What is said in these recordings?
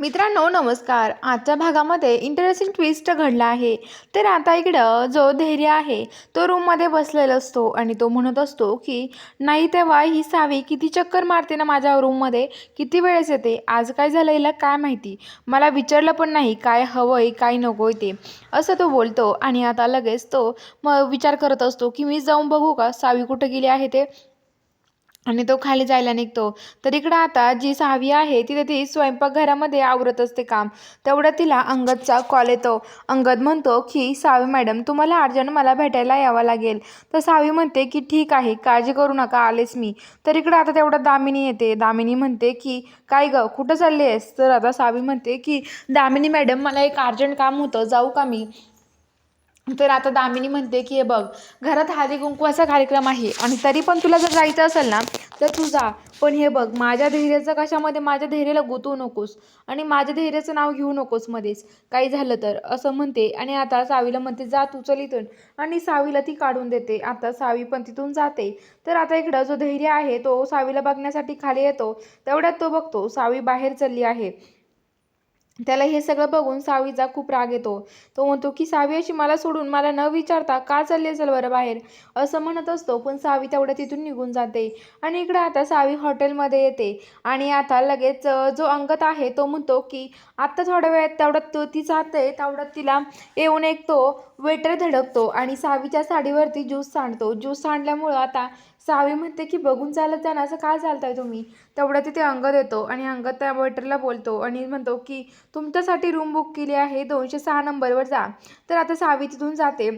मित्रांनो नमस्कार. आजच्या भागामध्ये इंटरेस्टिंग ट्विस्ट घडला आहे. तर आता इकडं जो धैर्य आहे तो रूममध्ये बसलेला असतो आणि तो म्हणत असतो की नाही तेव्हा ही सावी किती चक्कर मारते ना माझ्या रूममध्ये किती वेळेस येते? आज काय झालं हिला काय माहिती? मला विचारलं पण नाही काय हवं आहे काय नको आहे ते. असं तो बोलतो आणि आता लगेच तो मग विचार करत असतो की मी जाऊन बघू का? सावी कुठं गेली आहे ते? आणि तो खाली जायला निघतो. तर इकडं आता जी सहावी आहे ती ती स्वयंपाकघरामध्ये आवरत असते काम. तेवढं तिला अंगदचा कॉल येतो. अंगद म्हणतो की सावी मॅडम तुम्हाला अर्जंट मला भेटायला यावं लागेल. तर सावी म्हणते की ठीक आहे काळजी करू नका आलेच मी. तर इकडं आता तेवढं दामिनी येते. दामिनी म्हणते की काय गं कुठं चालली आहेस? तर आता सावी म्हणते की दामिनी मॅडम मला एक अर्जंट काम होतं जाऊ का मी? तर आता दामिनी म्हणते की हे बघ घरात हळदी कुंकवाचा कार्यक्रम आहे आणि तरी पण तुला जर जायचं असेल ना तर तू जा. पण हे बघ माझ्या धैर्याचं कशामध्ये माझ्या धैर्याला गुतवू नकोस आणि माझ्या धैर्याचं नाव घेऊ नकोस मध्येच. काही झालं तर असं म्हणते आणि आता सावीला म्हणते जा तू चल इथून. आणि सावीला ती काढून देते. आता सावी पण तिथून जाते. तर आता इकडं जो धैर्य आहे तो सावीला बघण्यासाठी खाली येतो. तेवढ्यात तो बघतो सावी बाहेर चालली आहे. त्याला हे सगळं बघून सावीचा खूप राग येतो. तो म्हणतो की सावी अशी मला सोडून मला न विचारता का चालली असेल बरं बाहेर? असं म्हणत असतो पण सावी तेवढं तिथून निघून जाते. आणि इकडे आता सावी हॉटेलमध्ये येते. आणि आता लगेच जो अंगत आहे तो म्हणतो की आत्ता थोड्या वेळात तेवढ्यात तो ती जाते तेवढ्यात तिला येऊन एक तो वेटर धडकतो आणि सावीच्या साडीवरती ज्यूस सांडतो. ज्यूस सांडल्यामुळं आता सावी म्हणते की बघून चालत जा असं काय चालताय तुम्ही? तेवढ्या तिथे अंगद येतो आणि अंगद त्या वेटरला बोलतो आणि म्हणतो की तुमच्यासाठी रूम बुक केली आहे दोनशे सहा नंबरवर जा. तर आता सावी तिथून जाते.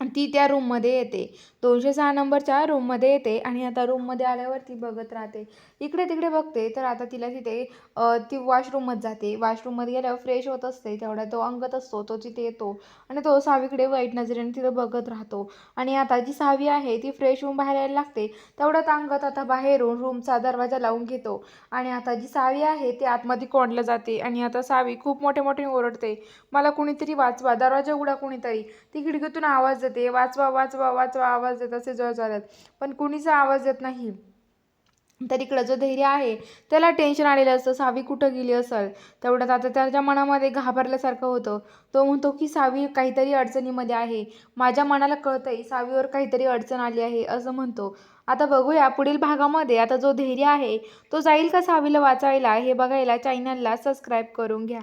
ती त्या रूममध्ये येते. दोनशे सहा नंबरच्या रूममध्ये येते आणि आता रूममध्ये आल्यावर ती बघत राहते. इकडे तिकडे बघते तर आता तिला तिथे ती वॉशरूममध्ये जाते. वॉशरूममध्ये गेल्यावर फ्रेश होत असते तेवढा तो अंगत असतो तो तिथे येतो आणि तो सावीकडे वाईट नजरेने तिथं बघत राहतो. आणि आता जी सावी आहे ती फ्रेश होऊन बाहेर यायला लागते. तेवढ्यात अंगत आता बाहेरून रूमचा दरवाजा लावून घेतो. आणि आता जी सावी आहे ती आतमध्ये कोंडलं जाते आणि आता सावी खूप मोठे मोठे ओरडते. मला कुणीतरी वाचवा दरवाजा उघडा कुणीतरी. ती खिडकीतून आवाज येते. वाचवा वाचवा वाचवा आवाज देत असे जळ चालत पण कुणीचा आवाज देत नाही? तर इकडं जो धैर्य आहे त्याला टेन्शन आलेलं असतं. सावी कुठं गेली असेल? तेवढ्यात आता त्याच्या मनामध्ये घाबरल्यासारखं होतं. तो म्हणतो की सावी काहीतरी अडचणीमध्ये आहे. माझ्या मनाला कळतंय सावीवर काहीतरी अडचण आली आहे असं म्हणतो. आता बघूया पुढील भागामध्ये. आता जो धैर्य आहे तो जाईल का सावीला वाचायला? हे बघायला चॅनलला सबस्क्राईब करून घ्या.